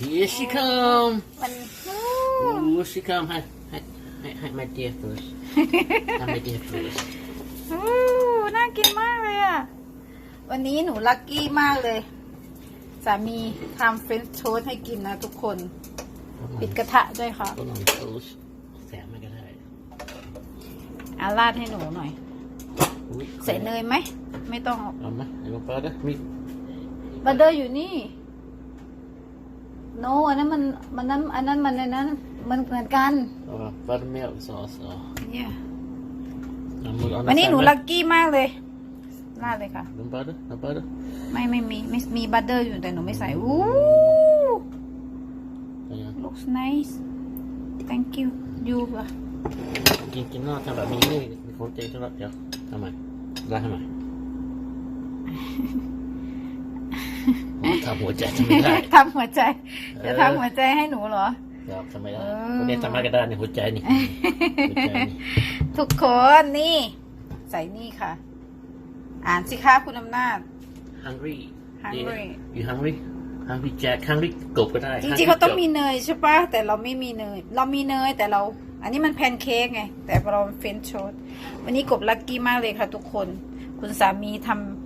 Here she come มัน Oh she come ให้ให้ให้ให้ my dear first ให้ my dear first อู้น่ากินมากเลยอะ วันนี้หนูลัคกี้มากเลย สามีทำเฟรนช์โชสให้กินนะทุกคน ปิดกระทะด้วยค่ะต้นหอม toast แสบไม่ก็ได้อาราดให้หนูหน่อยอุ๊ยใส่เนยไหม ไม่ต้องเอาไหมเดี๋ยวเปิดนะมีบัตเตอร์อยู่นี่ โนอันนั้นมันมันนั้นอันนั้นมันอันนั้นมันเหมือนกันเอา buttermilk sauce เอาเนี่ยเอามือเอาวันนี้หนูใส่ลัคกี้มากเลยราดเลยค่ะน้ำเปิดนะน้ำเปิดนะไม่ไม่มีไม่มีบัตเตอร์อยู่แต่หนูไม่ใส่อู้เอายัง looks nice thank you you อะกินกินนอกทำแบบนี้นี่มีคนใจทุกเดี๋ยวทำไมได้ทำไม ทำหัวใจทำไม่ได้ ทำหัวใจ จะทำหัวใจให้หนูเหรอเดี๋ยวทำไม่ได้เออคนนี้ทำอะไรก็ได้ในหัวใจนี่หัวใจนี่ ทุกคนนี่ ใส่นี่ค่ะ อ่านสิคะคุณอำนาจ hungry Hungry you hungry hungry Jack hungry กบก็ได้ จริงๆเขาต้องมีเนยใช่ปะแต่เราไม่มีเนย เรามีเนยแต่เรา อันนี้มันแพนเค้กไง แต่เราเฟรนช์โชสวันนี้กบลักกี้มากเลยค่ะทุกคน คุณสามีทำ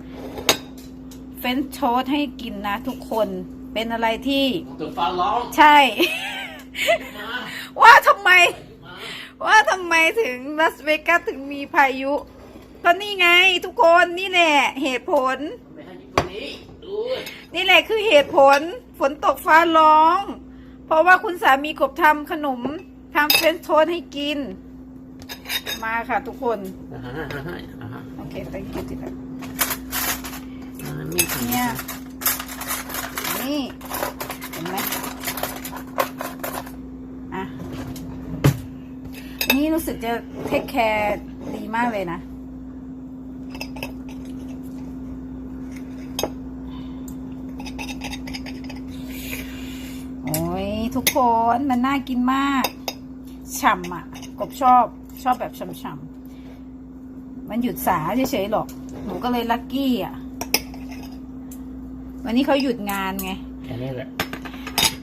เฟรนช์โชสให้กินนะทุกคนเป็นอะไรที่ตัวฟ้าร้องใช่ ว่าทำไม ว่าทำไมถึงลาสเวกัสถึงมีพายุ ก็นี่ไงทุกคนนี่แหละเหตุผลไม่ให้ตัวนี้ดูนี่แหละคือเหตุผล ฝนตกฟ้าร้อง เพราะว่าคุณสามีกบทำขนมทำเฟรนช์โทสให้กิน มาค่ะทุกคนอ่าฮะอ่าฮะอ่าฮะโอเค thank you ที่แบ มีเนี่ยนี่เห็นไหมอะนี่รู้สึกจะเทคแคร์ดีมากเลยนะโอ้ยทุกคนมันน่ากินมาก ฉ่ำอะ กบชอบชอบแบบฉ่ำๆมันหยุดสาเฉยๆหรอก หนูก็เลยลัคกี้อะ วันนี้เขาหยุดงานไง แค่นี้แหละ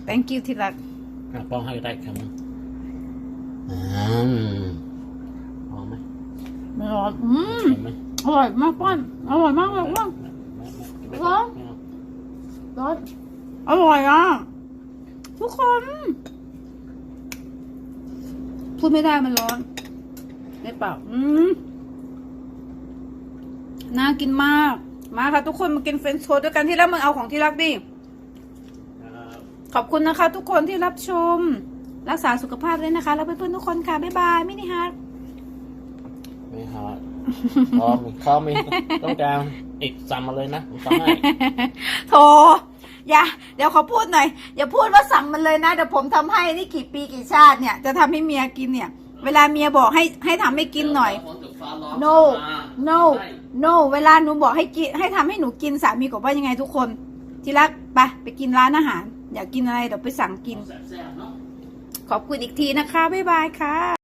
thank you ที่รักอะป้องให้ได้คำนึงอืมพอไหมไม่ร้อนอืมเห็นไหมอร่อยมากป้อนอร่อยมากเลยว่าง ไม่ร้อนไม่เอาร้อนอร่อยอะ ทุกคน พูดไม่ได้มันร้อนในปากอืมน่ากินมาก มาค่ะทุกคนมากินเฟรนช์โทสต์ด้วยกันที่รักมึงเอาของที่รักดิอ่าขอบคุณนะคะ ทุกคนที่รับชม รักษาสุขภาพด้วยนะคะแล้วเพื่อนๆทุกคนค่ะบ๊ายบายมินิฮาร์ดไม่ฮอตพอมีข้อมีต้องการอีกสั่งมาเลยนะผมสั่งให้โถอย่าเดี๋ยวขอพูดหน่อยอย่าพูดว่าสั่งมันเลยนะเดี๋ยวผมทำให้นี่กี่ปีกี่ชาติเนี่ย จะทำให้เมียกินเนี่ย เวลาเมียบอกให้ให้ทำให้กินหน่อย no no no เวลาหนูบอกให้กินให้ทำให้หนูกินสามีบอกว่ายังไงทุกคน ที่รักไปไปกินร้านอาหาร อยากกินอะไรเดี๋ยวไปสั่งกินแซ่บๆเนาะขอบคุณอีกทีนะคะ บ๊ายบายค่ะ